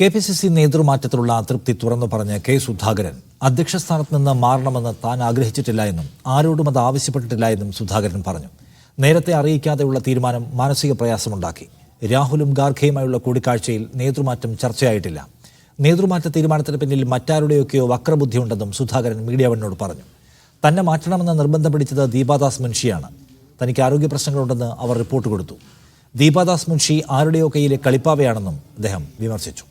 K P C C നേതൃമാറ്റത്തിലുള്ള അതൃപ്തി തുറന്നു പറഞ്ഞ കെ സുധാകരൻ അധ്യക്ഷ സ്ഥാനത്ത് നിന്ന് മാറണമെന്ന് താൻ ആഗ്രഹിച്ചിട്ടില്ല എന്നും ആരോടും അത് ആവശ്യപ്പെട്ടിട്ടില്ല എന്നും സുധാകരൻ പറഞ്ഞു. നേരത്തെ അറിയിക്കാതെയുള്ള തീരുമാനം മാനസിക പ്രയാസമുണ്ടാക്കി. രാഹുലും ഗാർഖയുമായുള്ള കൂടിക്കാഴ്ചയിൽ നേതൃമാറ്റം ചർച്ചയായിട്ടില്ല. നേതൃമാറ്റ തീരുമാനത്തിന് പിന്നിൽ മറ്റാരുടെയൊക്കെയോ വക്രബുദ്ധിയുണ്ടെന്നും സുധാകരൻ മീഡിയ വണ്ണോട് പറഞ്ഞു. തന്നെ മാറ്റണമെന്ന് നിർബന്ധം പിടിച്ചത് ദീപാദാസ് മുൻഷിയാണ്. തനിക്ക് ആരോഗ്യ പ്രശ്നങ്ങളുണ്ടെന്ന് അവർ റിപ്പോർട്ട് കൊടുത്തു. ദീപാദാസ് മുൻഷി ആരുടെയോ കയ്യിലെ കളിപ്പാവയാണെന്നും അദ്ദേഹം വിമർശിച്ചു.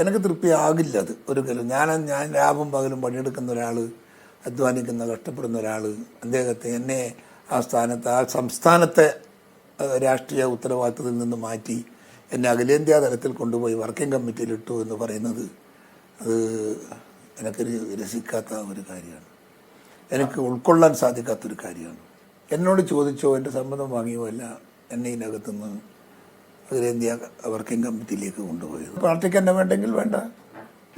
എനിക്ക് തൃപ്തിയാകില്ല അത് ഒരിക്കലും ഞാൻ ഞാൻ രാവും പകലും പണിയെടുക്കുന്ന ഒരാൾ അധ്വാനിക്കുന്ന കഷ്ടപ്പെടുന്ന ഒരാൾ അദ്ദേഹത്തെ എന്നെ ആ സ്ഥാനത്ത് ആ സംസ്ഥാനത്തെ രാഷ്ട്രീയ ഉത്തരവാദിത്തത്തിൽ നിന്ന് മാറ്റി എന്നെ അഖിലേന്ത്യാ തലത്തിൽ കൊണ്ടുപോയി വർക്കിംഗ് കമ്മിറ്റിയിൽ ഇട്ടു എന്ന് പറയുന്നത് അത് എനിക്കൊരു രസിക്കാത്ത ഒരു കാര്യമാണ്. എനിക്ക് ഉൾക്കൊള്ളാൻ സാധിക്കാത്തൊരു കാര്യമാണ്. എന്നോട് ചോദിച്ചോ എന്റെ സമ്മതം വാങ്ങിയോ അല്ല എന്നെ ഇതിനകത്തുനിന്ന് അഖിലേന്ത്യാ വർക്കിംഗ് കമ്മിറ്റിയിലേക്ക് കൊണ്ടുപോയത്. പാർട്ടിക്ക് എന്നെ വേണ്ടെങ്കിൽ വേണ്ട.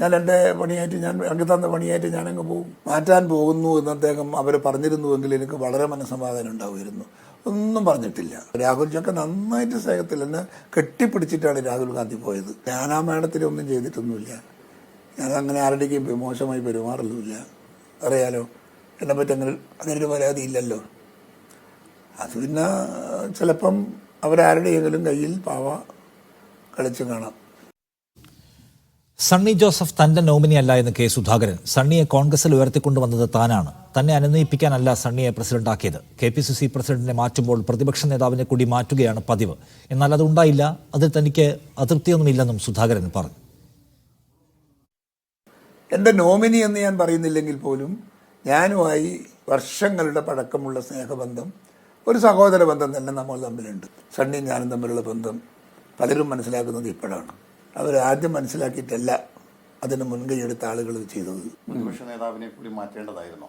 ഞാൻ എന്റെ പണിയായിട്ട് ഞാൻ എനിക്ക് തന്ന പണിയായിട്ട് ഞാനങ്ങ് പോകും. മാറ്റാൻ പോകുന്നു എന്ന് അദ്ദേഹം അവർ പറഞ്ഞിരുന്നുവെങ്കിൽ എനിക്ക് വളരെ മനസ്സമാധാനം ഉണ്ടാവുമായിരുന്നു. ഒന്നും പറഞ്ഞിട്ടില്ല. രാഹുൽ ചക്ക നന്നായിട്ട് സ്നേഹത്തിൽ എന്നെ കെട്ടിപ്പിടിച്ചിട്ടാണ് രാഹുൽ ഗാന്ധി പോയത്. ഞാൻ ആ മേഡത്തിൽ ഒന്നും ചെയ്തിട്ടൊന്നുമില്ല. ഞാൻ അങ്ങനെ ആരുടെയും മോശമായി പെരുമാറുന്നുമില്ല. അറിയാലോ എന്നെ പറ്റി അങ്ങനെ അങ്ങനെ ഒരു പരാതി ഇല്ലല്ലോ. അത് പിന്നെ ചിലപ്പം അവരാരുടെയെങ്കിലും കയ്യിൽ പാവ കളിച്ചു കാണാം. സണ്ണി ജോസഫ് തന്റെ നോമിനി അല്ല എന്ന് കെ സുധാകരൻ സണ്ണിയെ കോൺഗ്രസിൽ ഉയർത്തിക്കൊണ്ടുവന്നത് താനാണ്. തന്നെ അനുനയിപ്പിക്കാനല്ല സണ്ണിയെ പ്രസിഡന്റാക്കിയത് കെ പി സി സി പ്രസിഡന്റിനെ മാറ്റുമ്പോൾ പ്രതിപക്ഷ നേതാവിനെ കൂടി മാറ്റുകയാണ് പതിവ്. എന്നാൽ അതുണ്ടായില്ല അതിൽ തനിക്ക് അതൃപ്തിയൊന്നുമില്ലെന്നും സുധാകരൻ പറഞ്ഞു. എന്റെ നോമിനി എന്ന് ഞാൻ പറയുന്നില്ലെങ്കിൽ പോലും ഞാനുമായി വർഷങ്ങളുടെ പഴക്കമുള്ള സ്നേഹബന്ധം ഒരു സഹോദര ബന്ധം തന്നെ നമ്മൾ തമ്മിലുണ്ട്. സണ്ണിയും ഞാനും തമ്മിലുള്ള ബന്ധം പലരും മനസ്സിലാക്കുന്നത് ഇപ്പോഴാണ്. അവർ ആദ്യം മനസ്സിലാക്കിയിട്ടല്ല അതിന് മുൻകൈ എടുത്ത ആളുകൾ ചെയ്തത്. നേതാവിനെ കൂടി മാറ്റേണ്ടതായിരുന്നു?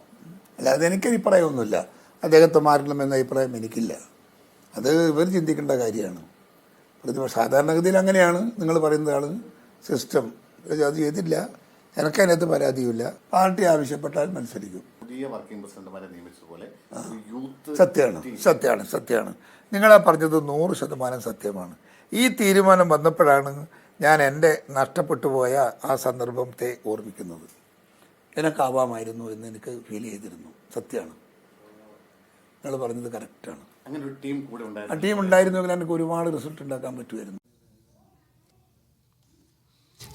അല്ലാതെ എനിക്ക് അഭിപ്രായമൊന്നുമില്ല അദ്ദേഹത്തെ മാറണമെന്ന അഭിപ്രായം എനിക്കില്ല. അത് ഇവർ ചിന്തിക്കേണ്ട കാര്യമാണ്. പ്രതിപക്ഷ സാധാരണഗതിയിൽ അങ്ങനെയാണ് നിങ്ങൾ പറയുന്നതാണ്. സിസ്റ്റം അത് ചെയ്തില്ല. എനിക്കതിനകത്ത് പരാതിയുമില്ല. പാർട്ടി ആവശ്യപ്പെട്ടാൽ മത്സരിക്കും. പുതിയ വർക്കിംഗ് പ്രസിഡന്റുമാരെ നിയമിച്ചതുപോലെ യൂത്ത് സത്യമാണ് സത്യമാണ് സത്യമാണ്. നിങ്ങളാ പറഞ്ഞത് നൂറ് ശതമാനം സത്യമാണ്. ഈ തീരുമാനം വന്നപ്പോഴാണ് ഞാൻ എന്റെ നഷ്ടപ്പെട്ടു പോയ ആ സന്ദർഭത്തെ ഓർമ്മിക്കുന്നത്. എനക്കാവാമായിരുന്നു എന്ന് എനിക്ക് ഫീൽ ചെയ്തിരുന്നു. സത്യമാണ്. നിങ്ങൾ പറഞ്ഞത് കറക്റ്റാണ് അങ്ങനെ ഒരു ടീം കൂടെ ആ ഉണ്ടായിരുന്നു. ടീം ഉണ്ടായിരുന്നെങ്കിൽ എനിക്ക് ഒരുപാട് റിസൾട്ട് ഉണ്ടാക്കാൻ പറ്റുമായിരുന്നു.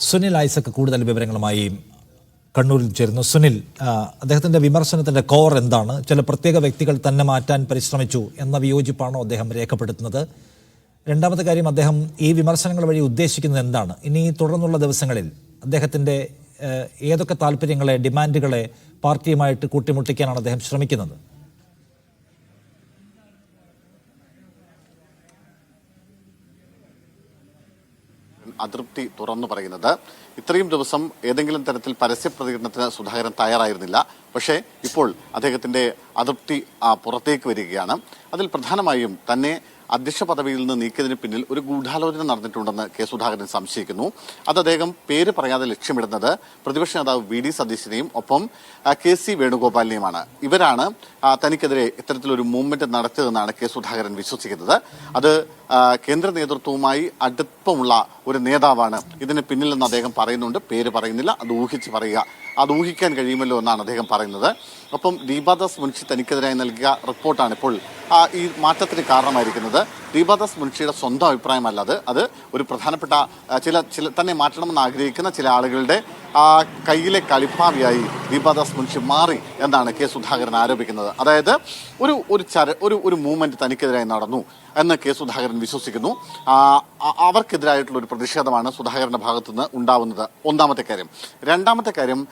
സുനിൽ ഐസക്ക് കൂടുതൽ വിവരങ്ങളുമായി കണ്ണൂരിൽ ചേരുന്നു. സുനിൽ അദ്ദേഹത്തിന്റെ വിമർശനത്തിന്റെ കോർ എന്താണ്? ചില പ്രത്യേക വ്യക്തികൾ തന്നെ മാറ്റാൻ പരിശ്രമിച്ചു എന്ന വിയോജിപ്പാണോ അദ്ദേഹം രേഖപ്പെടുത്തുന്നത്? രണ്ടാമത്തെ കാര്യം അദ്ദേഹം ഈ വിമർശനങ്ങൾ വഴി ഉദ്ദേശിക്കുന്നത് എന്താണ്? ഇനി തുടർന്നുള്ള ദിവസങ്ങളിൽ അദ്ദേഹത്തിന്റെ ഏഹ്, ഏതൊക്കെ താല്പര്യങ്ങളെ ഡിമാൻഡുകളെ പാർട്ടിയുമായിട്ട് കൂട്ടിമുട്ടിക്കാനാണ് അദ്ദേഹം ശ്രമിക്കുന്നത്? അതൃപ്തി തുറന്നു പറയുന്നത് ഇത്രയും ദിവസം ഏതെങ്കിലും തരത്തിൽ പരസ്യ പ്രതികരണത്തിന് സുധാകരൻ തയ്യാറായിരുന്നില്ല. പക്ഷേ ഇപ്പോൾ അദ്ദേഹത്തിന്റെ അതൃപ്തി പുറത്തേക്ക് വരികയാണ്. അതിൽ പ്രധാനമായും തന്നെ അധ്യക്ഷ പദവിയിൽ നിന്ന് നീക്കിയതിന് പിന്നിൽ ഒരു ഗൂഢാലോചന നടന്നിട്ടുണ്ടെന്ന് കെ സുധാകരൻ സംശയിക്കുന്നു. അത് അദ്ദേഹം പേര് പറയാതെ ലക്ഷ്യമിടുന്നത് പ്രതിപക്ഷ നേതാവ് വി ഡി സതീശനെയും ഒപ്പം കെ സി വേണുഗോപാലിനെയുമാണ്. ഇവരാണ് തനിക്കെതിരെ ഇത്തരത്തിലൊരു മൂവ്മെന്റ് നടത്തിയതെന്നാണ് കെ സുധാകരൻ വിശ്വസിക്കുന്നത്. അത് കേന്ദ്ര നേതൃത്വവുമായി അടുപ്പമുള്ള ഒരു നേതാവാണ് ഇതിന് പിന്നിലെന്ന് അദ്ദേഹം പറയുന്നുണ്ട്. പേര് പറയുന്നില്ല അത് ഊഹിച്ച് പറയുക. അത് ഊഹിക്കാൻ കഴിയുമല്ലോ എന്നാണ് അദ്ദേഹം പറയുന്നത്. ഒപ്പം ദീപാദാസ് മുൻഷി തനിക്കെതിരായി നൽകിയ റിപ്പോർട്ടാണ് ഇപ്പോൾ ഈ മാറ്റത്തിന് കാരണമായിരിക്കുന്നത്. ദീപാദാസ് മുൻഷിയുടെ സ്വന്തം അഭിപ്രായമല്ല അത്. അത് ഒരു പ്രധാനപ്പെട്ട ചില ചില തന്നെ മാറ്റണമെന്ന് ആഗ്രഹിക്കുന്ന ചില ആളുകളുടെ കയ്യിലെ കളിപ്പാവിയായി ദീപാദാസ് മുൻഷി മാറി എന്നാണ് കെ സുധാകരൻ ആരോപിക്കുന്നത്. അതായത് ഒരു ഒരു ചര ഒരു ഒരു മൂവ്മെന്റ് തനിക്കെതിരായി നടന്നു. എന്ന് കെ സുധാകരൻ വിശ്വസിക്കുന്നു. അവർക്കെതിരായിട്ടുള്ള ഒരു പ്രതിഷേധമാണ് സുധാകരന്റെ ഭാഗത്തുനിന്ന് ഉണ്ടാവുന്നത്. ഒന്നാമത്തെ കാര്യം. രണ്ടാമത്തെ കാര്യം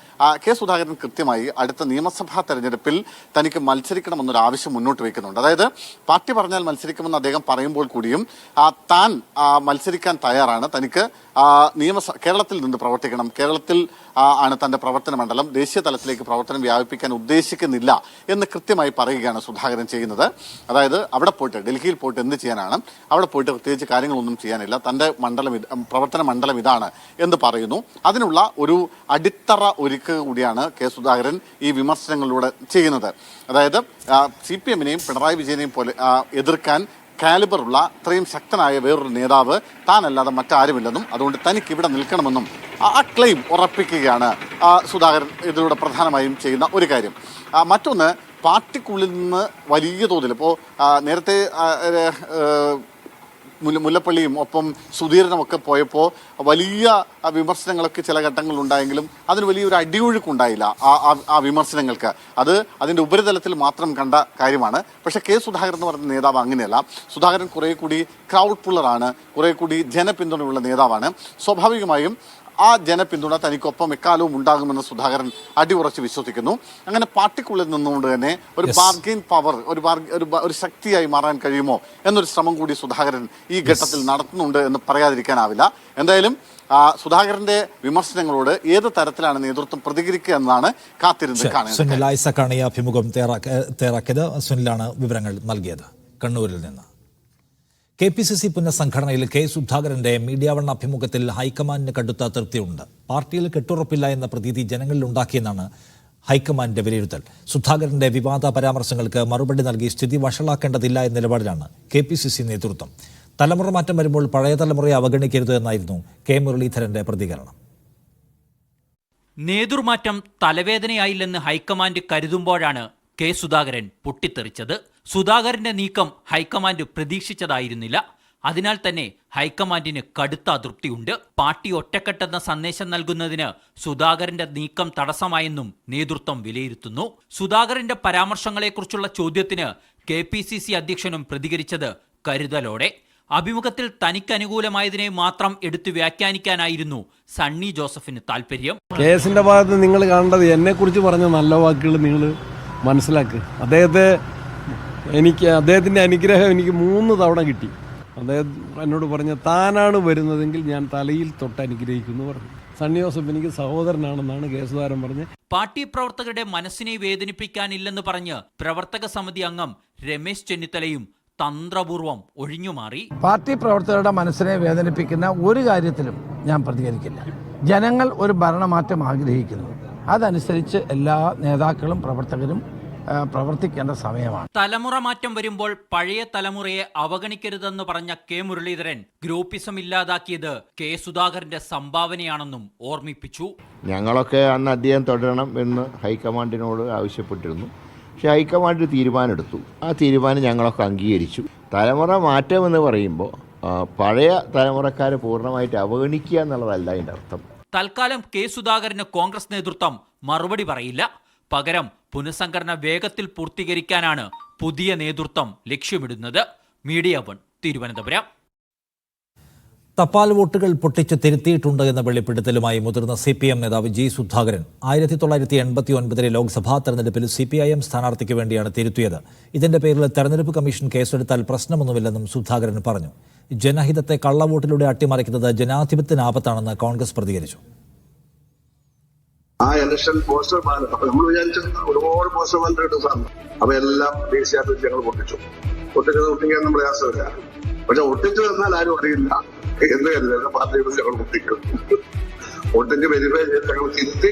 കെ സുധാകരൻ കൃത്യമായി അടുത്ത നിയമസഭാ തെരഞ്ഞെടുപ്പിൽ തനിക്ക് മത്സരിക്കണമെന്നൊരു ആവശ്യം മുന്നോട്ട് വയ്ക്കുന്നുണ്ട്. അതായത് പാർട്ടി പറഞ്ഞാൽ മത്സരിക്കുമെന്ന് അദ്ദേഹം പറയുമ്പോൾ കൂടിയും താൻ മത്സരിക്കാൻ തയ്യാറാണ്. തനിക്ക് നിയമസ കേരളത്തിൽ നിന്ന് പ്രവർത്തിക്കണം. കേരളത്തിൽ ആണ് തന്റെ പ്രവർത്തന മണ്ഡലം. ദേശീയ തലത്തിലേക്ക് പ്രവർത്തനം വ്യാപിപ്പിക്കാൻ ഉദ്ദേശിക്കുന്നില്ല എന്ന് കൃത്യമായി പറയുകയാണ് സുധാകരൻ ചെയ്യുന്നത്. അതായത് അവിടെ പോയിട്ട് ഡൽഹിയിൽ പോയിട്ട് എന്ത് ചെയ്യാനാണ്? അവിടെ പോയിട്ട് പ്രത്യേകിച്ച് കാര്യങ്ങളൊന്നും ചെയ്യാനില്ല. തന്റെ മണ്ഡലം പ്രവർത്തന മണ്ഡലം ഇതാണ് എന്ന് പറയുന്നു. അതിനുള്ള ഒരു അടിത്തറ ഒരുക്കുക കൂടിയാണ് കെ സുധാകരൻ ഈ വിമർശനങ്ങളിലൂടെ ചെയ്യുന്നത്. അതായത് സി പി എമ്മിനെയും പിണറായി വിജയനെയും പോലെ എതിർക്കാൻ കാലിബറുള്ള അത്രയും ശക്തനായ വേറൊരു നേതാവ് താനല്ലാതെ മറ്റാരുമില്ലെന്നും അതുകൊണ്ട് തനിക്ക് ഇവിടെ നിൽക്കണമെന്നും ആ- ക്ലെയിം ഉറപ്പിക്കുകയാണ് സുധാകരൻ ഇതിലൂടെ പ്രധാനമായും ചെയ്യുന്ന ഒരു കാര്യം. മറ്റൊന്ന് പാർട്ടിക്കുള്ളിൽ നിന്ന് വലിയ തോതിൽ. ഇപ്പോൾ നേരത്തെ മുല്ലപ്പള്ളിയും ഒപ്പം സുധീരനും ഒക്കെ പോയപ്പോൾ വലിയ വിമർശനങ്ങളൊക്കെ ചില ഘട്ടങ്ങൾ ഉണ്ടായെങ്കിലും അതിന് വലിയൊരു അടിയൊഴുക്കുണ്ടായില്ല ആ- ആ വിമർശനങ്ങൾക്ക്. അത് അതിന്റെ ഉപരിതലത്തിൽ മാത്രം കണ്ട കാര്യമാണ്. പക്ഷേ കെ സുധാകരൻ എന്ന് പറയുന്ന നേതാവ് അങ്ങനെയല്ല. സുധാകരൻ കുറേ കൂടി ക്രൗഡ് പുള്ളറാണ്. കുറേ കൂടി ജനപിന്തുണയുള്ള നേതാവാണ്. സ്വാഭാവികമായും ആ ജനപിന്തുണ തനിക്കൊപ്പം എക്കാലവും ഉണ്ടാകുമെന്ന് സുധാകരൻ അടിയുറച്ച് വിശ്വസിക്കുന്നു. അങ്ങനെ പാർട്ടിക്കുള്ളിൽ നിന്നുകൊണ്ട് തന്നെ ഒരു ബാർഗെയിൻ പവർ ഒരു ഒരു ശക്തിയായി മാറാൻ കഴിയുമോ എന്നൊരു ശ്രമം കൂടി സുധാകരൻ ഈ ഘട്ടത്തിൽ നടത്തുന്നുണ്ട് എന്ന് പറയാതിരിക്കാനാവില്ല. എന്തായാലും സുധാകരന്റെ വിമർശനങ്ങളോട് ഏത് തരത്തിലാണ് നേതൃത്വം പ്രതികരിക്കുക എന്നാണ് കാത്തിരുന്ന് കാണുന്നത് സുനിൽ ഐസക്കാണ് ഈ അഭിമുഖം തയ്യാറാക്ക- തയ്യാറാക്കിയത് സുനിലാണ് വിവരങ്ങൾ നൽകിയത്. കണ്ണൂരിൽ നിന്ന്. കെ പി സി സി പുനഃസംഘടനയിൽ കെ സുധാകരന്റെ മീഡിയ വൺ അഭിമുഖത്തിൽ ഹൈക്കമാൻഡിന് കടുത്ത തൃപ്തിയുണ്ട് പാർട്ടിയിൽ കെട്ടുറപ്പില്ല എന്ന പ്രതീതി ജനങ്ങളിൽ ഉണ്ടാക്കിയെന്നാണ് ഹൈക്കമാൻഡിന്റെ വിലയിരുത്തൽ. സുധാകരന്റെ വിവാദ പരാമർശങ്ങൾക്ക് മറുപടി നൽകി സ്ഥിതി വഷളാക്കേണ്ടതില്ല എന്ന നിലപാടിലാണ് കെ പി സി സി നേതൃത്വം. തലമുറ മാറ്റം വരുമ്പോൾ പഴയ തലമുറയെ അവഗണിക്കരുത് എന്നായിരുന്നു കെ മുരളീധരന്റെ പ്രതികരണം. നേതൃമാറ്റം തലവേദനയായില്ലെന്ന് ഹൈക്കമാൻഡ് കരുതുമ്പോഴാണ് കെ സുധാകരൻ പൊട്ടിത്തെറിച്ചത്. സുധാകരന്റെ നീക്കം ഹൈക്കമാൻഡ് പ്രതീക്ഷിച്ചതായിരുന്നില്ല. അതിനാൽ തന്നെ ഹൈക്കമാൻഡിന് കടുത്ത അതൃപ്തിയുണ്ട്. പാർട്ടി ഒറ്റക്കെട്ടെന്ന സന്ദേശം നൽകുന്നതിന് സുധാകരന്റെ നീക്കം തടസ്സമായെന്നും നേതൃത്വം വിലയിരുത്തുന്നു. സുധാകരന്റെ പരാമർശങ്ങളെക്കുറിച്ചുള്ള ചോദ്യത്തിന് കെ പി സി സി അധ്യക്ഷനും പ്രതികരിച്ചത് കരുതലോടെ. അഭിമുഖത്തിൽ തനിക്ക് തനിക്കനുകൂലമായതിനെ മാത്രം എടുത്തു വ്യാഖ്യാനിക്കാനായിരുന്നു സണ്ണി ജോസഫിന് താല്പര്യം കേസിന്റെ ഭാഗത്ത് നിങ്ങൾ കാണേണ്ടത് എന്നെ കുറിച്ച് പറഞ്ഞ നല്ല വാക്കുകൾ നിങ്ങൾ മനസ്സിലാക്ക്. അദ്ദേഹത്തെ എനിക്ക് അദ്ദേഹത്തിന്റെ അനുഗ്രഹം എനിക്ക് മൂന്ന് തവണ കിട്ടി. അദ്ദേഹം എന്നോട് പറഞ്ഞ താനാണ് വരുന്നതെങ്കിൽ ഞാൻ തലയിൽ തൊട്ട് അനുഗ്രഹിക്കുന്നു പറഞ്ഞു. സണ്ണി ജോസഫ് എനിക്ക് സഹോദരനാണെന്നാണ് കേസുകാരൻ പറഞ്ഞത് പാർട്ടി പ്രവർത്തകരുടെ മനസ്സിനെ വേദനിപ്പിക്കാനില്ലെന്ന് പറഞ്ഞ് പ്രവർത്തക സമിതി അംഗം രമേശ് ചെന്നിത്തലയും തന്ത്രപൂർവം ഒഴിഞ്ഞുമാറി. പാർട്ടി പ്രവർത്തകരുടെ മനസ്സിനെ വേദനിപ്പിക്കുന്ന ഒരു കാര്യത്തിലും ഞാൻ പ്രതികരിക്കില്ല. ജനങ്ങൾ ഒരു ഭരണമാറ്റം ആഗ്രഹിക്കുന്നു. അതനുസരിച്ച് എല്ലാ നേതാക്കളും പ്രവർത്തകരും പ്രവർത്തിക്കേണ്ട സമയമാണ്. തലമുറ മാറ്റം വരുമ്പോൾ പഴയ തലമുറയെ അവഗണിക്കരുതെന്ന് പറഞ്ഞ കെ മുരളീധരൻ ഗ്രൂപ്പിസം ഇല്ലാതാക്കിയത് കെ സുധാകരന്റെ സംഭാവനയാണെന്നും ഓർമ്മിപ്പിച്ചു. ഞങ്ങളൊക്കെ അന്ന് അദ്ദേഹം തുടരണം എന്ന് ഹൈക്കമാൻഡിനോട് ആവശ്യപ്പെട്ടിരുന്നു. പക്ഷേ ഹൈക്കമാൻഡ് തീരുമാനമെടുത്തു. ആ തീരുമാനം ഞങ്ങളൊക്കെ അംഗീകരിച്ചു. തലമുറ മാറ്റം എന്ന് പറയുമ്പോൾ പഴയ തലമുറക്കാരെ പൂർണമായിട്ട് അവഗണിക്കുക എന്നുള്ളതല്ല അതിന്റെ അർത്ഥം. തൽക്കാലം കെ സുധാകരന് കോൺഗ്രസ് നേതൃത്വം മറുപടി പറയില്ല. പകരം പുനഃസംഘടന വേഗത്തിൽ പൂർത്തീകരിക്കാനാണ് പുതിയ നേതൃത്വം ലക്ഷ്യമിടുന്നത്. Media one Thiruvananthapuram. തപാൽ വോട്ടുകൾ പൊട്ടിച്ച് തിരുത്തിയിട്ടുണ്ട് എന്ന വെളിപ്പെടുത്തലുമായി മുതിർന്ന സി പി എം നേതാവ് ജി സുധാകരൻ ആയിരത്തി തൊള്ളായിരത്തി എൺപത്തി ഒൻപതിലെ ലോക്സഭാ തെരഞ്ഞെടുപ്പിൽ സി പി ഐ എം സ്ഥാനാർത്ഥിക്ക് വേണ്ടിയാണ് തിരുത്തിയത്. ഇതിന്റെ പേരിൽ തെരഞ്ഞെടുപ്പ് കമ്മീഷൻ കേസെടുത്താൽ പ്രശ്നമൊന്നുമില്ലെന്നും സുധാകരൻ പറഞ്ഞു. ജനഹിതത്തെ കള്ളവോട്ടിലൂടെ അട്ടിമറിക്കുന്നത് ജനാധിപത്യത്തിന് ആപത്താണെന്ന് കോൺഗ്രസ് പ്രതികരിച്ചു. ആ ഇലക്ഷൻ പോസ്റ്റർ ബാലറ്റ് അപ്പൊ നമ്മൾ വിചാരിച്ചത് ഒരുപാട് പോസ്റ്റർ ബാലറ്റ് കിട്ടും സാറിന്. അപ്പൊ എല്ലാം ദേശീയാധ്യക്ഷ ഞങ്ങൾ പൊട്ടിച്ചു. പൊട്ടിച്ചത് ഒട്ടിക്കാൻ പ്രയാസമില്ല പക്ഷെ ഒട്ടിച്ചു തന്നാൽ ആരും അറിയില്ല. എന്ന് കരുതല്ല പാർട്ടിയുടെ ഞങ്ങൾ പൊട്ടിക്കും. ഒട്ടിച്ച് വെരിഫൈ ചെയ്ത് ഞങ്ങൾ തിരുത്തി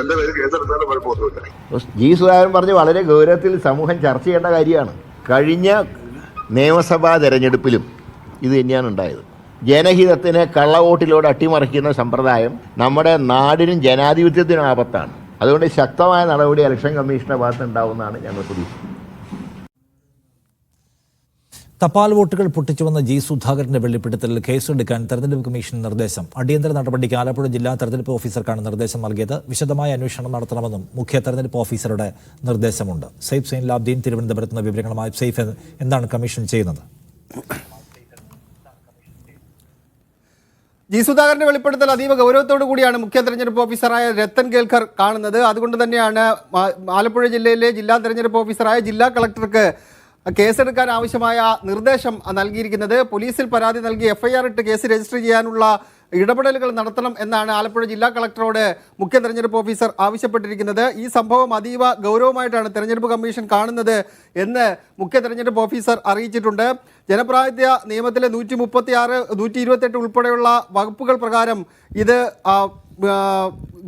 എന്റെ പേര്? കേസെടുത്താലും കുഴപ്പമൊന്നുമില്ല. ജി സുധാകരൻ പറഞ്ഞ് വളരെ ഗൗരവത്തിൽ സമൂഹം ചർച്ച ചെയ്യേണ്ട കാര്യമാണ്. കഴിഞ്ഞ നിയമസഭാ തെരഞ്ഞെടുപ്പിലും ഇത് തന്നെയാണ് ഉണ്ടായത്. ജനഹിതത്തിനെ കള്ളവോട്ടിലൂടെ അട്ടിമറിക്കുന്ന സമ്പ്രദായം നമ്മുടെ നാടിനും ജനാധിപത്യത്തിനും ആപത്താണ്. അതുകൊണ്ട് ശക്തമായ നടപടി ഇലക്ഷൻ കമ്മീഷന്റെ ഭാഗത്ത് ഉണ്ടാവുമെന്നാണ് ഞങ്ങൾ പ്രതീക്ഷിക്കുന്നത്. തപാൽ വോട്ടുകൾ പൊട്ടിച്ചുവന്ന ജി സുധാകരന്റെ വെളിപ്പെടുത്തലിൽ കേസെടുക്കാൻ തെരഞ്ഞെടുപ്പ് കമ്മീഷൻ നിർദ്ദേശം. അടിയന്തര നടപടിക്ക് ആലപ്പുഴ ജില്ലാ തെരഞ്ഞെടുപ്പ് ഓഫീസർക്കാണ് നിർദ്ദേശം നൽകിയത്. വിശദമായ അന്വേഷണം നടത്തണമെന്നും മുഖ്യ തെരഞ്ഞെടുപ്പ് ഓഫീസറുടെ നിർദ്ദേശമുണ്ട്. സെയ്ഫ് സൈൻ ലാബ്ദീൻ തിരുവനന്തപുരത്ത് നിന്ന് വിവരങ്ങളുമായി സെയ്ഫ് എന്താണ് കമ്മീഷൻ ചെയ്യുന്നത്. ജി സുധാകരന്റെ വെളിപ്പെടുത്തൽ അതീവ ഗൗരവത്തോടു കൂടിയാണ് മുഖ്യ തെരഞ്ഞെടുപ്പ് ഓഫീസറായ രത്തൻ കേൽക്കർ കാണുന്നത്. അതുകൊണ്ട് തന്നെയാണ് ആലപ്പുഴ ജില്ലയിലെ ജില്ലാ തെരഞ്ഞെടുപ്പ് ഓഫീസറായ ജില്ലാ കളക്ടർക്ക് കേസെടുക്കാൻ ആവശ്യമായ നിർദ്ദേശം നൽകിയിരിക്കുന്നത്. പോലീസിൽ പരാതി നൽകി എഫ്ഐആർ ഇട്ട് കേസ് രജിസ്റ്റർ ചെയ്യാനുള്ള ഇടപെടലുകൾ നടത്തണം എന്നാണ് ആലപ്പുഴ ജില്ലാ കളക്ടറോട് മുഖ്യ തെരഞ്ഞെടുപ്പ് ഓഫീസർ ആവശ്യപ്പെട്ടിരിക്കുന്നത്. ഈ സംഭവം അതീവ ഗൗരവമായിട്ടാണ് തെരഞ്ഞെടുപ്പ് കമ്മീഷൻ കാണുന്നത് എന്ന് മുഖ്യ തെരഞ്ഞെടുപ്പ് ഓഫീസർ അറിയിച്ചിട്ടുണ്ട്. ജനപ്രാതിനിധ്യ നിയമത്തിലെ നൂറ്റി മുപ്പത്തി ആറ് നൂറ്റി ഇരുപത്തെട്ട് ഉൾപ്പെടെയുള്ള വകുപ്പുകൾ പ്രകാരം ഇത്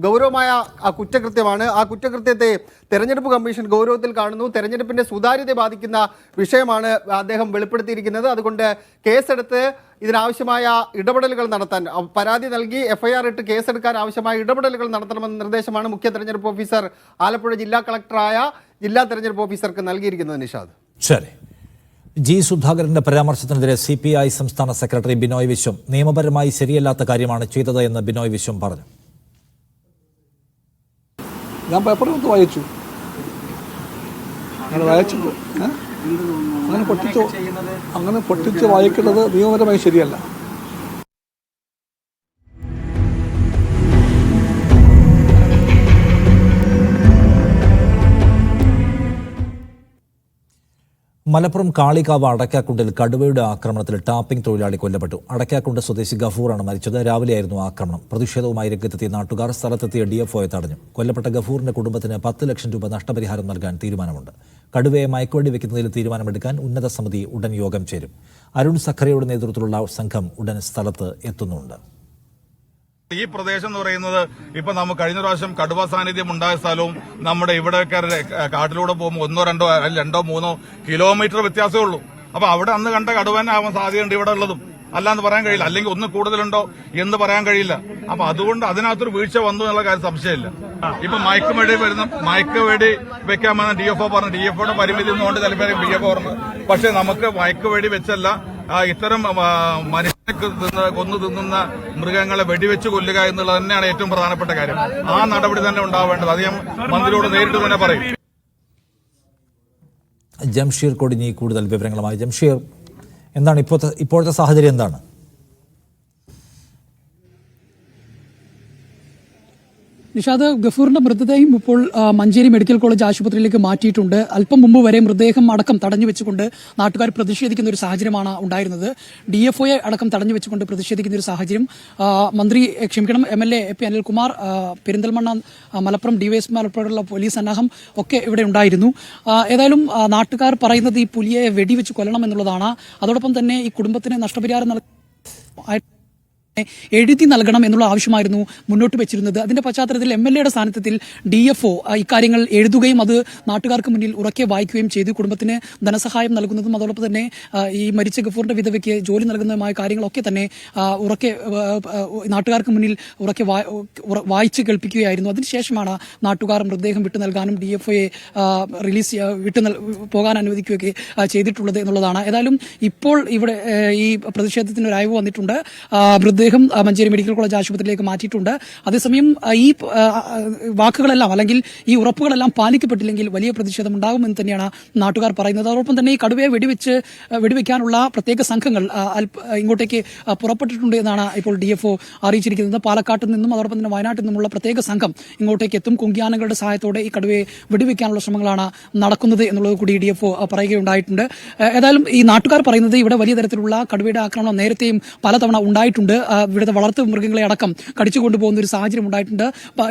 ഗൗരവമായ ആ കുറ്റകൃത്യമാണ്. ആ കുറ്റകൃത്യത്തെ തെരഞ്ഞെടുപ്പ് കമ്മീഷൻ ഗൗരവത്തിൽ കാണുന്നു. തെരഞ്ഞെടുപ്പിന്റെ സുതാര്യത ബാധിക്കുന്ന വിഷയമാണ് അദ്ദേഹം വെളിപ്പെടുത്തിയിരിക്കുന്നത്. അതുകൊണ്ട് കേസെടുത്ത് ഇതിനാവശ്യമായ ഇടപെടലുകൾ നടത്താൻ പരാതി നൽകി എഫ്ഐആർ ഇട്ട് കേസെടുക്കാൻ ആവശ്യമായ ഇടപെടലുകൾ നടത്തണമെന്ന നിർദ്ദേശമാണ് മുഖ്യ തെരഞ്ഞെടുപ്പ് ഓഫീസർ ആലപ്പുഴ ജില്ലാ കളക്ടറായ ജില്ലാ തെരഞ്ഞെടുപ്പ് ഓഫീസർക്ക് നൽകിയിരിക്കുന്നത് നിഷാദ്. ശരി. ജി സുധാകരന്റെ പരാമർശത്തിനെതിരെ സി പി ഐ സംസ്ഥാന സെക്രട്ടറി ബിനോയ് വിശ്വം നിയമപരമായി ശരിയല്ലാത്ത കാര്യമാണ് ചെയ്തത് എന്ന് ബിനോയ് വിശ്വം പറഞ്ഞു. ഞാൻ പേപ്പറിലൊക്കെ വായിച്ചു അങ്ങനെ വായിച്ചപ്പോൾ ഏ? അങ്ങനെ പൊട്ടിച്ച് അങ്ങനെ പൊട്ടിച്ച് വായിക്കേണ്ടത് നിയമപരമായി ശരിയല്ല മലപ്പുറം കാളികാവ് അടക്കാക്കുണ്ടിൽ കടുവയുടെ ആക്രമണത്തിൽ ടാപ്പിംഗ് തൊഴിലാളി കൊല്ലപ്പെട്ടു. അടക്കാക്കുണ്ട് സ്വദേശി ഗഫൂറാണ് മരിച്ചത്. രാവിലെയായിരുന്നു ആക്രമണം. പ്രതിഷേധവുമായി രംഗത്തെത്തിയ നാട്ടുകാർ സ്ഥലത്തെത്തിയ ഡി ഡിഎഫ്ഒയെ തടഞ്ഞു. കൊല്ലപ്പെട്ട ഗഫൂറിന്റെ കുടുംബത്തിന് പത്ത് ലക്ഷം രൂപ നഷ്ടപരിഹാരം നൽകാൻ തീരുമാനമുണ്ട്. കടുവയെ മയക്കുവെടി വെക്കുന്നതിൽ തീരുമാനമെടുക്കാൻ ഉന്നത സമിതി ഉടൻ യോഗം ചേരും. അരുൺ സഖറയുടെ നേതൃത്വത്തിലുള്ള സംഘം ഉടൻ സ്ഥലത്ത് എത്തുന്നുണ്ട്. ഈ പ്രദേശം എന്ന് പറയുന്നത് ഇപ്പൊ നമുക്ക് കഴിഞ്ഞ പ്രാവശ്യം കടുവ സാന്നിധ്യം ഉണ്ടായ സ്ഥലവും നമ്മുടെ ഇവിടെയൊക്കെ കാട്ടിലൂടെ പോകുമ്പോൾ ഒന്നോ രണ്ടോ അല്ലെങ്കിൽ രണ്ടോ മൂന്നോ കിലോമീറ്റർ വ്യത്യാസമേ ഉള്ളൂ. അപ്പൊ അവിടെ അന്ന് കണ്ട കടുവനാവാൻ സാധ്യതയുണ്ട് ഇവിടെ ഉള്ളതും. അല്ലാന്ന് പറയാൻ കഴിയില്ല. അല്ലെങ്കിൽ ഒന്ന് കൂടുതലുണ്ടോ എന്ന് പറയാൻ കഴിയില്ല. അപ്പൊ അതുകൊണ്ട് അതിനകത്തൊരു വീഴ്ച വന്നു എന്നുള്ള കാര്യം സംശയമില്ല. ഇപ്പൊ മയക്കുമെടി വരുന്ന. മയക്കുവെടി വെക്കാൻ വന്ന ഡി എഫ് ഒ പറഞ്ഞു. ഡി എഫ് ഒയുടെ പരിമിതി ഒന്നുകൊണ്ട് ചിലപ്പോൾ ഡി എഫ് പറഞ്ഞു പക്ഷെ നമുക്ക് മയക്കുവെടി വെച്ചല്ല. ഇത്തരം മനുഷ്യനെ കൊന്നു തിന്നുന്ന മൃഗങ്ങളെ വെടിവെച്ച് കൊല്ലുക എന്നുള്ളത് തന്നെയാണ് ഏറ്റവും പ്രധാനപ്പെട്ട കാര്യം. ആ നടപടി തന്നെ ഉണ്ടാവേണ്ടത്. ഞാൻ മന്ത്രിയോട് നേരിട്ട് തന്നെ പറയും. ജംഷീർ കൊടിഞ്ഞി കൂടുതൽ വിവരങ്ങളുമായി. ജംഷീർ എന്താണ് ഇപ്പോഴത്തെ ഇപ്പോഴത്തെ സാഹചര്യം എന്താണ്? നിഷാദ് ഗഫൂറിന്റെ മൃതദേഹം ഇപ്പോൾ മഞ്ചേരി മെഡിക്കൽ കോളേജ് ആശുപത്രിയിലേക്ക് മാറ്റിയിട്ടുണ്ട്. അല്പം മുമ്പ് വരെ മൃതദേഹം അടക്കം തടഞ്ഞു വെച്ചുകൊണ്ട് നാട്ടുകാർ പ്രതിഷേധിക്കുന്ന ഒരു സാഹചര്യമാണ് ഉണ്ടായിരുന്നത്. ഡി എഫ് ഒയെ അടക്കം തടഞ്ഞു വെച്ചുകൊണ്ട് പ്രതിഷേധിക്കുന്ന ഒരു സാഹചര്യം മന്ത്രി ക്ഷമിക്കണം M L A P Anilkumar Perinthalmanna Malappuram DYSP ഉൾപ്പെടെയുള്ള പോലീസ് സന്നാഹം ഒക്കെ ഇവിടെ ഉണ്ടായിരുന്നു. ഏതായാലും നാട്ടുകാർ പറയുന്നത് ഈ പുലിയെ വെടിവെച്ച് കൊല്ലണം എന്നുള്ളതാണ്. അതോടൊപ്പം തന്നെ ഈ കുടുംബത്തിന് നഷ്ടപരിഹാരം നൽകാൻ എഴുതി നൽകണം എന്നുള്ള ആവശ്യമായിരുന്നു മുന്നോട്ട് വെച്ചിരുന്നത്. അതിന്റെ പശ്ചാത്തലത്തിൽ എം എൽ എയുടെ സ്ഥാനത്തിൽ ഡി എഫ് ഒ ഇക്കാര്യങ്ങൾ എഴുതുകയും അത് നാട്ടുകാർക്ക് മുന്നിൽ ഉറക്കെ വായിക്കുകയും ചെയ്തു. കുടുംബത്തിന് ധനസഹായം നൽകുന്നതും അതോടൊപ്പം തന്നെ ഈ മരിച്ച ഗഫൂറിന്റെ വിധവയ്ക്ക് ജോലി നൽകുന്നതുമായ കാര്യങ്ങളൊക്കെ തന്നെ ഉറക്കെ നാട്ടുകാർക്ക് മുന്നിൽ ഉറക്കെ വായിച്ച് കേൾപ്പിക്കുകയായിരുന്നു. അതിനുശേഷമാണ് നാട്ടുകാർ മൃതദേഹം വിട്ടു നൽകാനും ഡി എഫ് ഒയെ റിലീസ് വിട്ടു പോകാൻ അനുവദിക്കുകയൊക്കെ ചെയ്തിട്ടുള്ളത് എന്നുള്ളതാണ്. ഏതായാലും ഇപ്പോൾ ഇവിടെ ഈ പ്രതിഷേധത്തിന് ഒരു അയവ് വന്നിട്ടുണ്ട്. ആ, മൃതദേഹം മഞ്ചേരി മെഡിക്കൽ കോളേജ് ആശുപത്രിയിലേക്ക് മാറ്റിയിട്ടുണ്ട്. അതേസമയം ഈ വാക്കുകളെല്ലാം അല്ലെങ്കിൽ ഈ ഉറപ്പുകളെല്ലാം പാലിക്കപ്പെട്ടില്ലെങ്കിൽ വലിയ പ്രതിഷേധം ഉണ്ടാകുമെന്ന് തന്നെയാണ് നാട്ടുകാർ പറയുന്നത്. അതോടൊപ്പം തന്നെ ഈ കടുവയെ വെടിവെച്ച് വെടിവെക്കാനുള്ള പ്രത്യേക സംഘങ്ങൾ ഇങ്ങോട്ടേക്ക് പുറപ്പെട്ടിട്ടുണ്ട് എന്നാണ് ഇപ്പോൾ ഡി എഫ് അറിയിച്ചിരിക്കുന്നത്. പാലക്കാട്ട് നിന്നും അതോടൊപ്പം തന്നെ വയനാട്ടിൽ നിന്നുമുള്ള പ്രത്യേക സംഘം ഇങ്ങോട്ടേക്ക് എത്തും. കുങ്കിയാനകളുടെ സഹായത്തോടെ ഈ കടുവയെ വെടിവെക്കാനുള്ള ശ്രമങ്ങളാണ് നടക്കുന്നത് എന്നുള്ളത് കൂടി ഡി എഫ് പറയുകയുണ്ടായിട്ടുണ്ട് ഏതായാലും ഈ നാട്ടുകാർ പറയുന്നത് ഇവിടെ വലിയ തരത്തിലുള്ള കടുവയുടെ ആക്രമണം നേരത്തെയും പലതവണ ഉണ്ടായിട്ടുണ്ട്. ഇവിടുത്തെ വളർത്തു മൃഗങ്ങളെ അടക്കം കടിച്ചു കൊണ്ടുപോകുന്ന ഒരു സാഹചര്യം ഉണ്ടായിട്ടുണ്ട്.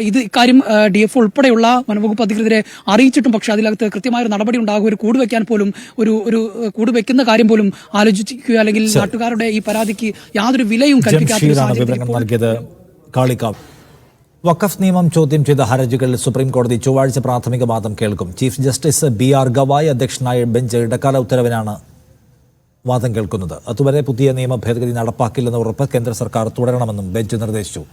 ഇത് ഇക്കാര്യം ഡി എഫ് ഉൾപ്പെടെയുള്ള വനവകുപ്പ് അധികൃതരെ അറിയിച്ചിട്ടും പക്ഷേ അതിനകത്ത് കൃത്യമായ ഒരു നടപടി ഉണ്ടാകും. ഒരു കൂട് വെക്കാൻ പോലും ഒരു ഒരു കൂട് വെക്കുന്ന കാര്യം പോലും ആലോചിക്കുക അല്ലെങ്കിൽ നാട്ടുകാരുടെ ഈ പരാതിക്ക് യാതൊരു വിലയും കൽപ്പിക്കാത്ത വഖഫ് നിയമം ചോദ്യം ചെയ്ത ഹർജികളിൽ സുപ്രീം കോടതി ചൊവ്വാഴ്ച പ്രാഥമിക വാദം കേൾക്കും. Chief justice B R Gavai അധ്യക്ഷനായ ബെഞ്ച് ഇടക്കാല ഉത്തരവിനാണ് വാദം കേൾക്കുന്നത്. അതുവരെ പുതിയ നിയമ ഭേദഗതി നടപ്പാക്കില്ലെന്ന ഉറപ്പ് കേന്ദ്ര സർക്കാർ തുടരണമെന്നും ബെഞ്ച് നിർദ്ദേശിച്ചു.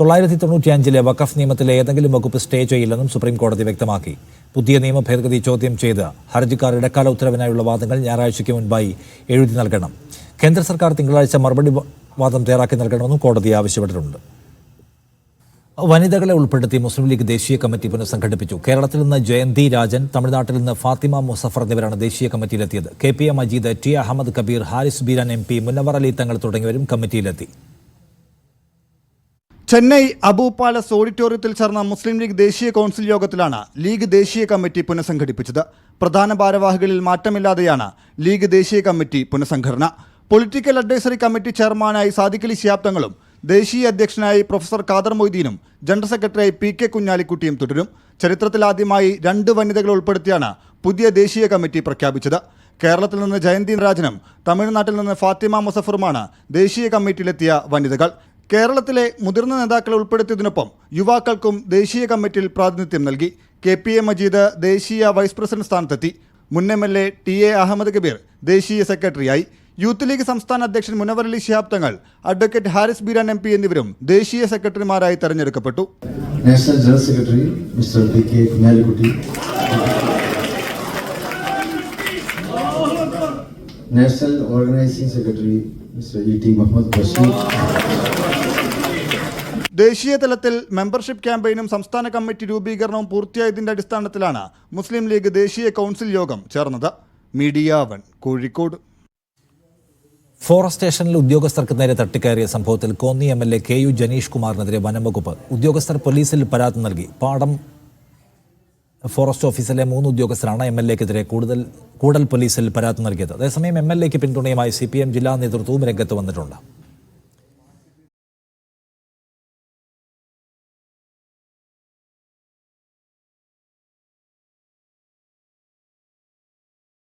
തൊള്ളായിരത്തി തൊണ്ണൂറ്റിയഞ്ചിലെ വഖഫ് നിയമത്തിലെ ഏതെങ്കിലും വകുപ്പ് സ്റ്റേ ചെയ്യില്ലെന്നും സുപ്രീം കോടതി വ്യക്തമാക്കി. പുതിയ നിയമ ഭേദഗതി ചോദ്യം ചെയ്ത് ഹർജിക്കാർ ഇടക്കാല ഉത്തരവിനായുള്ള വാദങ്ങൾ ഞായറാഴ്ചയ്ക്ക് മുൻപായി എഴുതി നൽകണം. കേന്ദ്ര സർക്കാർ തിങ്കളാഴ്ച മറുപടി വാദം തയ്യാറാക്കി നൽകണമെന്നും കോടതി ആവശ്യപ്പെട്ടിട്ടുണ്ട്. വനിതകളെ ഉൾപ്പെടുത്തി മുസ്ലിം ലീഗ് ദേശീയ കമ്മിറ്റി പുനഃസംഘടിപ്പിച്ചു. കേരളത്തിൽ നിന്ന് ജയന്തി രാജൻ തമിഴ്നാട്ടിൽ നിന്ന് ഫാത്തിമ മുസഫർ എന്നിവരാണ് ദേശീയ കമ്മിറ്റിയിലെത്തിയത്. K P A Majeed T Ahammed Kabeer Haris Beeran M P Munnavar Ali Thangal തുടങ്ങിയവരും കമ്മിറ്റിയിലെത്തി. ചെന്നൈ അബു പാലസ് ഓഡിറ്റോറിയത്തിൽ ചേർന്ന മുസ്ലിം ലീഗ് ദേശീയ കൗൺസിൽ യോഗത്തിലാണ് ലീഗ് ദേശീയ കമ്മിറ്റി പുനഃസംഘടിപ്പിച്ചത്. പ്രധാന ഭാരവാഹികളിൽ മാറ്റമില്ലാതെയാണ് ലീഗ് ദേശീയ കമ്മിറ്റി പുനഃസംഘടന. പൊളിറ്റിക്കൽ അഡ്വൈസറി കമ്മിറ്റി ചെയർമാനായി സാദിഖലി ശിഹാബ് തങ്ങളും ദേശീയ അധ്യക്ഷനായി പ്രൊഫസർ ഖാദർ മൊയ്തീനും ജനറൽ സെക്രട്ടറി പി കെ കുഞ്ഞാലിക്കുട്ടിയും തുടരും. ചരിത്രത്തിലാദ്യമായി രണ്ട് വനിതകൾ ഉൾപ്പെടുത്തിയാണ് പുതിയ ദേശീയ കമ്മിറ്റി പ്രഖ്യാപിച്ചത്. കേരളത്തിൽ നിന്ന് ജയന്തി രാജനും തമിഴ്നാട്ടിൽ നിന്ന് ഫാത്തിമ മുസഫറുമാണ് ദേശീയ കമ്മിറ്റിയിലെത്തിയ വനിതകൾ. കേരളത്തിലെ മുതിർന്ന നേതാക്കളെ ഉൾപ്പെടുത്തിയതിനൊപ്പം യുവാക്കൾക്കും ദേശീയ കമ്മിറ്റിയിൽ പ്രാതിനിധ്യം നൽകി. കെ പി എ മജീദ് ദേശീയ വൈസ് പ്രസിഡന്റ് സ്ഥാനത്തെത്തി. മുൻ M L A T A Ahammed Kabeer ദേശീയ സെക്രട്ടറിയായി. യൂത്ത് ലീഗ് സംസ്ഥാന അധ്യക്ഷൻ Munavvar Ali Shihab Thangal advocate Haris Beeran M P എന്നിവരും ദേശീയ സെക്രട്ടറിമാരായി തെരഞ്ഞെടുക്കപ്പെട്ടു. National general secretary mister D K Kunhalikutty national organising secretary mister E T Muhammad Basheer ദേശീയ തലത്തിൽ മെമ്പർഷിപ്പ് ക്യാമ്പയിനും സംസ്ഥാന കമ്മിറ്റി രൂപീകരണവും പൂർത്തിയായതിന്റെ അടിസ്ഥാനത്തിലാണ് മുസ്ലിം ലീഗ് ദേശീയ കൗൺസിൽ യോഗം ചേർന്നത്. Media one Kozhikode. ഫോറസ്റ്റ് സ്റ്റേഷനിൽ ഉദ്യോഗസ്ഥർക്ക് നേരെ തട്ടിക്കയറിയ സംഭവത്തിൽ Konni M L A K U Janeesh കുമാറിനെതിരെ വനംവകുപ്പ് ഉദ്യോഗസ്ഥർ പോലീസിൽ പരാതി നൽകി. പാടം ഫോറസ്റ്റ് ഓഫീസിലെ മൂന്ന് ഉദ്യോഗസ്ഥരാണ് എം എൽ എക്കെതിരെ കൂടുതൽ കൂടൽ പോലീസിൽ പരാതി നൽകിയത്. അതേസമയം എം എൽ എക്ക് പിന്തുണയുമായി സി പി എം ജില്ലാ നേതൃത്വവും രംഗത്ത് വന്നിട്ടുണ്ട്.